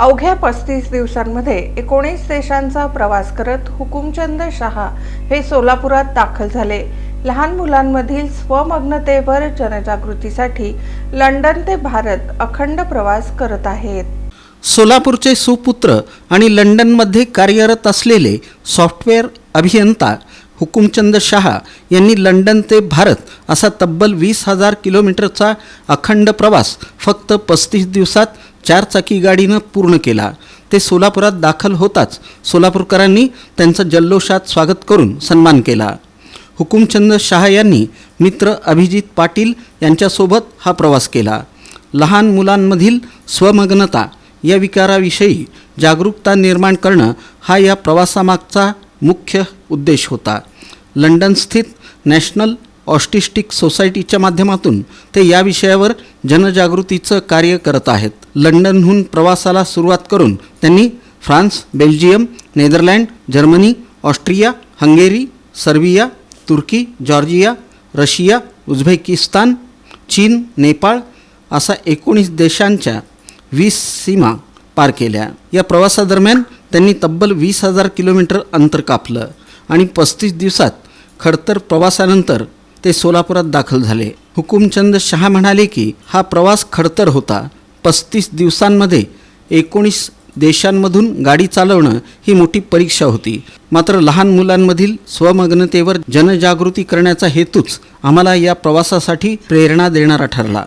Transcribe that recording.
अवघ्या पस्तीस दिवसांमध्ये एकोणीस देशांचा प्रवास करत हुकुमचंद शहा हे सोलापुरात दाखल झाले. लहान मुलांमधील स्वमग्नतेवर जनजागृतीसाठी लंडन ते भारत अखंड प्रवास करत आहेत. सोलापूरचे सुपुत्र आणि लंडनमध्ये कार्यरत असलेले सॉफ्टवेअर अभियंता हुकुमचंद शहा यांनी लंडन ते भारत असा तब्बल वीस हजार किलोमीटरचा अखंड प्रवास फक्त पस्तीस दिवसात चारचाकी गाडीनं पूर्ण केला. ते सोलापुरात दाखल होताच सोलापूरकरांनी त्यांचं जल्लोषात स्वागत करून सन्मान केला. हुकुमचंद शहा यांनी मित्र अभिजित पाटील यांच्यासोबत हा प्रवास केला. लहान मुलांमधील स्वमग्नता या विकाराविषयी जागरूकता निर्माण करणं हा या प्रवासामागचा मुख्य उद्देश होता. लंडनस्थित नॅशनल ऑस्टिस्टिक सोसायटीच्या माध्यमातून ते या विषयावर जनजागृतीचं कार्य करत आहेत. लंडनहून प्रवासाला सुरुवात करून त्यांनी France Belgium Netherland Germany Austria Hungary Serbia तुर्की जॉर्जिया रशिया उझबेकिस्तान चीन नेपाळ असा एकोणीस देशांच्या वीस सीमा पार केल्या. या प्रवासादरम्यान त्यांनी तब्बल वीस हजार किलोमीटर अंतर कापलं आणि पस्तीस दिवसात खडतर प्रवासानंतर ते सोलापुरात दाखल झाले. हुकुमचंद शहा म्हणाले की हा प्रवास खडतर होता. पस्तीस दिवसांमध्ये एकोणीस देशांमधून गाडी चालवणं ही मोठी परीक्षा होती. मात्र लहान मुलांमधील स्वमग्नतेवर जनजागृती करण्याचा हेतूच आम्हाला या प्रवासासाठी प्रेरणा देणारा ठरला.